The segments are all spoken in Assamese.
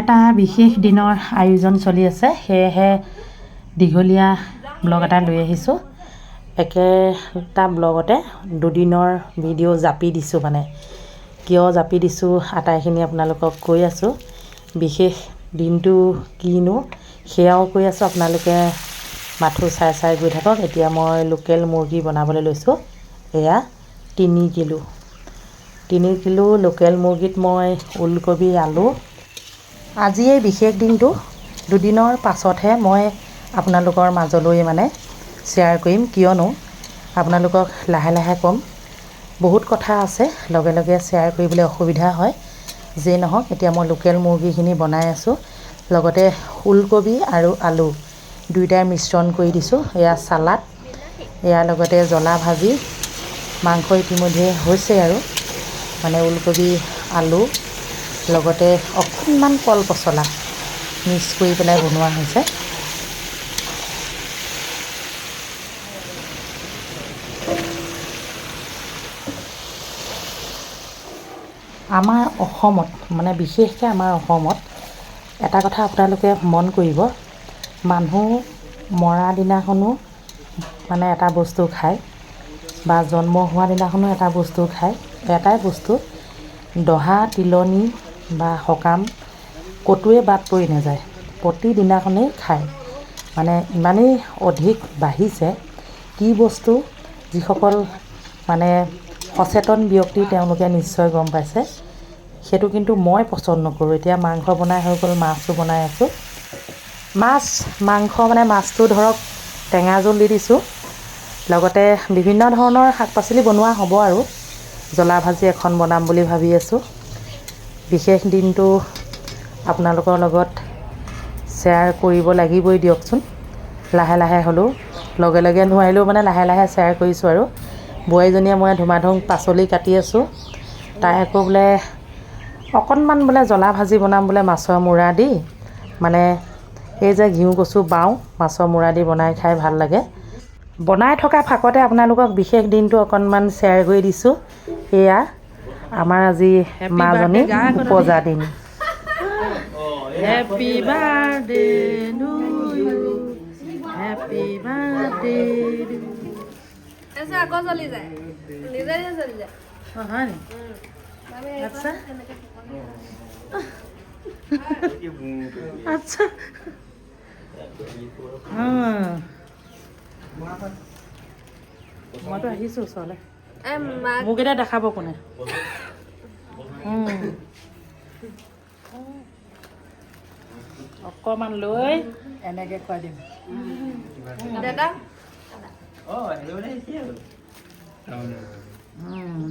এটা বিশেষ দিনৰ আয়োজন চলি আছে। সেয়েহে দীঘলীয়া ব্লগ এটা লৈ আহিছোঁ। একেটা ব্লগতে দুদিনৰ ভিডিঅ' জাপি দিছোঁ মানে। কিয় জাপি দিছোঁ আটাইখিনি আপোনালোকক কৈ আছোঁ। বিশেষ দিনটো কিনো সেয়াও কৈ আছোঁ। আপোনালোকে মাথো চাই চাই গৈ থাকক। এতিয়া মই লোকেল মুৰ্গী বনাবলৈ লৈছোঁ। এয়া তিনি কিলো। তিনি কিলো লোকেল মুৰ্গীত মই ওলকবি আলু আজি এই বিশেষ দিনটো দুদিনৰ পাছতহে মই আপোনালোকৰ মাজলৈ মানে শ্বেয়াৰ কৰিম। কিয়নো আপোনালোকক লাহে লাহে ক'ম বহুত কথা আছে লগে লগে শ্বেয়াৰ কৰিবলৈ অসুবিধা হয়। যিয়ে নহওক এতিয়া মই লোকেল মুৰ্গীখিনি বনাই আছোঁ। লগতে ওলকবি আৰু আলু দুয়োটাই মিশ্ৰণ কৰি দিছোঁ। এয়া চালাড ইয়াৰ লগতে জ্বলা ভাজি। মাংস ইতিমধ্যে হৈছে আৰু। মানে ওলকবি আলু লগতে অকণমান কল পচলা মিক্স কৰি পেলাই বনোৱা হৈছে। আমাৰ অসমত মানে বিশেষকৈ আমাৰ অসমত এটা কথা আপোনালোকে মন কৰিব মানুহ মৰা দিনাখনো মানে এটা বস্তু খায় বা জন্ম হোৱা দিনাখনো এটা বস্তু খায়। এটাই বস্তু দহা তিলনি বা সকাম ক'তোৱে বাদ পৰি নাযায়। প্ৰতিদিনাখনেই খায়। মানে ইমানেই অধিক বাঢ়িছে কি বস্তু যিসকল মানে সচেতন ব্যক্তি তেওঁলোকে নিশ্চয় গম পাইছে। সেইটো কিন্তু মই পচন্দ নকৰোঁ। এতিয়া মাংস বনাই হৈ গ'ল মাছো বনাই আছোঁ। মাছ মাংস মানে মাছটো ধৰক টেঙা জোল দি দিছোঁ। লগতে বিভিন্ন ধৰণৰ শাক পাচলি বনোৱা হ'ব আৰু। জ্বলা ভাজি এখন বনাম বুলি ভাবি আছোঁ। বিশেষ দিনটো আপোনালোকৰ লগত শ্বেয়াৰ কৰিব লাগিবই দিয়কচোন। লাহে লাহে হ'লেও লগে লগে নোৱাৰিলেও মানে লাহে লাহে শ্বেয়াৰ কৰিছোঁ আৰু। বোৱাৰীজনীয়ে মই ধুমাধুম পাচলি কাটি আছোঁ। তাই আকৌ বোলে অকণমান বোলে জ্বলা ভাজি বনাম বোলে মাছৰ মূৰা দি। মানে এই যে ঘিউ কচু বাওঁ মাছৰ মূৰা দি বনাই খাই ভাল লাগে। বনাই থকা ফাকতে আপোনালোকক বিশেষ দিনটো অকণমান শ্বেয়াৰ কৰি দিছোঁ। এয়া আমাৰ আজি মাজনী উপজা দিন। হেপী বাৰ্থডে হেপী বাৰ্থডে আকৌ জ্বলি যায়। নিজে নিজে জ্বলি যায়। হয় নি? আচ্ছা। এনেকে আচ্ছা। অঁ। মইতো আহিছোঁ ওচৰলৈ। মাক মোক এতিয়া দেখাব কোনে উম। অকণমান লৈ এনেকৈ খুৱাই দিম দাদা উম।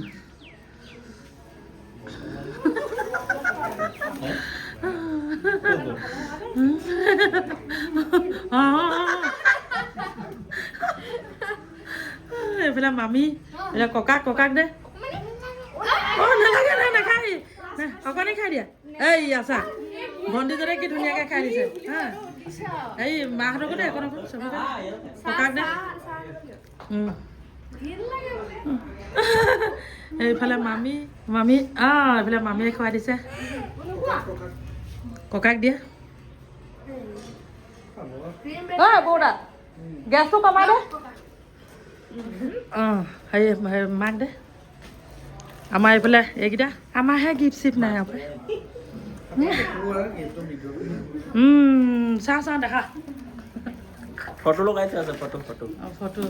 এইফালে মামী এইফালে ককাক ককাক দে অঁ নালাগে নাই নাখায় নাই অকণি খাই দিয়া এই আছা ভণ্টিজনে কি ধুনীয়াকৈ খাই দিছে হা এই মাহঁতকো দে অকণ অকণ চবকে। ককাক দে। এইফালে মামী মামী অঁ এইফালে মামীয়ে খুৱাই দিছে ককাক দিয়া ঐ বৌদা গেছটো কমাই দে অঁ হেৰি হেৰি মাক দে। আমাৰ এইফালে এইকেইটা। আমাৰহে গিফ্ট চিফ্ট নাই আকৌ চাওঁ চাওঁ দেখা। ফটো লগাই থোৱা আছে ফটো ফটো অঁ, ফটো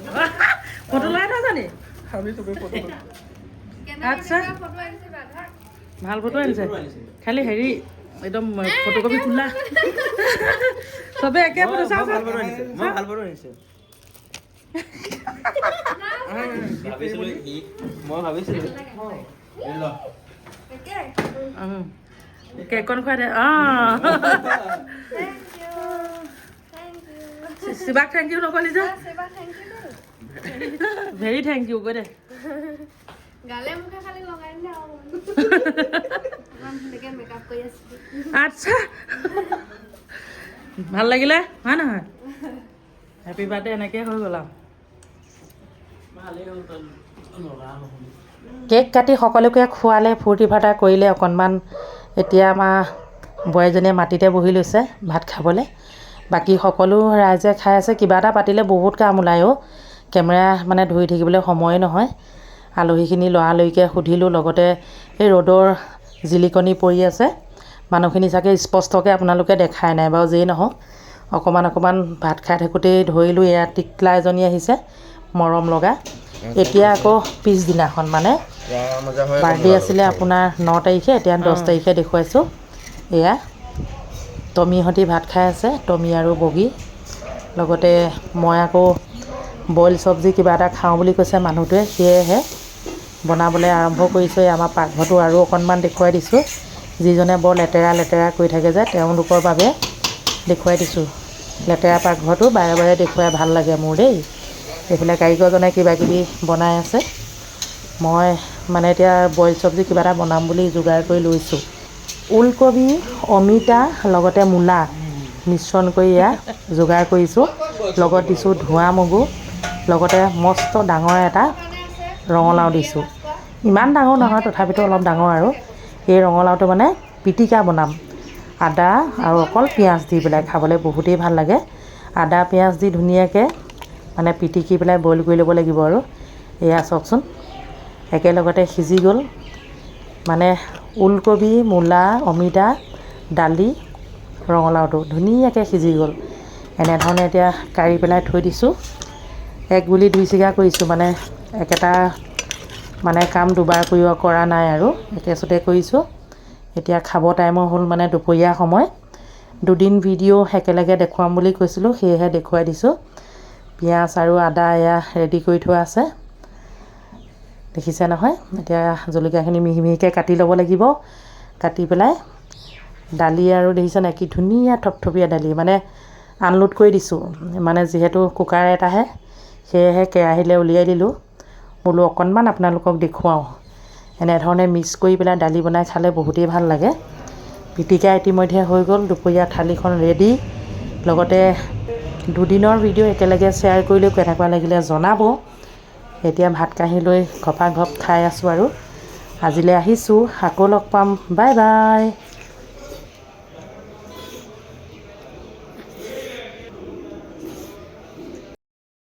ফটো লগাই নি? আমি চবে ফটো আচ্ছা। ভালো ফটো আনিছে? খালি হেৰি একদম ফটোকপি খোলা। চবে একে ফটো চাওঁ চাওঁ ভালো ফটো আনিছে। ভাবিছিলো মই ভাবিছিলো। কেকখন খুৱাই দে অঁ থেংক ইউ থেংক ইউ শিৱাক থেংক ইউ নকলি যে ভেৰি থেংক ইউ দে আচ্ছা ভাল লাগিলে হয় নহয় হেপী বাৰ্থডে এনেকৈ হৈ গ'ল আৰু কেক কাটি সকলোকে খোৱালে ফূৰ্তি ফাৰ্তা কৰিলে অকণমান এতিয়া আমাৰ বোৱাৰীজনীয়ে মাটিতে বহি লৈছে ভাত খাবলৈ। বাকী সকলো ৰাইজে খাই আছে কিবা এটা পাতিলে বহুত কাম ওলায় অ' কেমেৰা মানে ধৰি থাকিবলৈ সময়ে নহয়। আলহীখিনি লৰালৰিকৈ সুধিলোঁ লগতে এই ৰ'দৰ জিলিকনি পৰি আছে। মানুহখিনি চাগে স্পষ্টকৈ আপোনালোকে দেখাই নাই বাৰু যেই নহওক। অকণমান অকণমান ভাত খাই থাকোঁতেই ধৰিলোঁ এয়া টিকলা এজনী আহিছে। মৰম লগা। এতিয়া আকৌ পিছদিনাখন মানে বাৰ্থডে আছিলে আপোনাৰ ন তাৰিখে এতিয়া দহ তাৰিখে দেখুৱাইছোঁ। এয়া টমীহঁতি ভাত খাই আছে টমী আৰু বগী। লগতে মই আকৌ বইল চব্জি কিবা এটা খাওঁ বুলি কৈছে মানুহটোৱে সেয়েহে বনাবলৈ আৰম্ভ কৰিছোঁ। এই আমাৰ পাকঘৰটো আৰু অকণমান দেখুৱাই দিছোঁ। যিজনে বৰ লেতেৰা লেতেৰা কৰি থাকে যে তেওঁলোকৰ বাবে দেখুৱাই দিছোঁ। লেতেৰা পাকঘৰটো বাৰে বাৰে দেখুৱাই ভালো লাগে মোৰ দেই। এইফালে কাৰিকৰজনে কিবা কিবি বনাই আছে। মই মানে এতিয়া বইল চব্জি কিবা এটা বনাম বুলি যোগাৰ কৰি লৈছোঁ। ওলকবি, অমিতা, লগতে মূলা মিশ্ৰণ কৰি এয়া যোগাৰ কৰিছোঁ। লগত দিছোঁ ধোঁৱা মগু, লগতে মস্ত ডাঙৰ এটা ৰঙালাও দিছোঁ। ইমান ডাঙৰ নহয়, তথাপিতো অলপ ডাঙৰ আৰু। এই ৰঙালাওটো মানে পিটিকা বনাম। আদা আৰু অকল পিঁয়াজ দি পেলাই খাবলৈ বহুতেই ভালো লাগে। আদা, পিঁয়াজ দি ধুনীয়াকৈ মানে পিটিকি পেলাই বইল কৰি ল'ব লাগিব আৰু। এয়া চাওকচোন। একেলগতে সিজি গ'ল। মানে ওলকবি মূলা অমিতা দালি ৰঙালাওটো ধুনীয়াকৈ সিজি গ'ল। এনেধৰণে এতিয়া কাঢ়ি পেলাই থৈ দিছোঁ। এক গুলি দুই চিগা কৰিছোঁ। মানে একেটা মানে কাম দুবাৰ কৰিব কৰা নাই আৰু। একেচোতে কৰিছোঁ। এতিয়া খাব টাইমৰ হ'ল মানে দুপৰীয়া সময়। দুদিন ভিডিঅ' একেলগে দেখুৱাম বুলি কৈছিলোঁ। সেয়েহে দেখুৱাই দিছোঁ। পিঁয়াজ আৰু আদা এয়া ৰেডি কৰি থোৱা আছে। দেখিছে নহয়? এতিয়া জলকীয়াখিনি মিহি মিহিকৈ কাটি ল'ব লাগিব। কাটি পেলাই দালি আৰু দেখিছেনে কি ধুনীয়া থপথপীয়া দালি মানে আনলোড কৰি দিছোঁ। মানে যিহেতু কুকাৰ এটাহে সেয়েহে কেৰাহীলৈ উলিয়াই দিলোঁ। বোলো অকণমান আপোনালোকক দেখুৱাওঁ। এনেধৰণে মিক্স কৰি পেলাই দালি বনাই খালে বহুতেই ভাল লাগে। পিটিকা ইতিমধ্যে হৈ গ'ল দুপৰীয়া থালিখন ৰেডি লগতে দুদিনৰ ভিডিঅ' একেলগে শ্বেয়াৰ কৰিলেও কেনেকুৱা লাগিলে জনাব। এতিয়া ভাত কাঢ়ি লৈ ঘপা ঘপ খাই আছোঁ আৰু। আজিলৈ আহিছোঁ আকৌ লগ পাম। Bye bye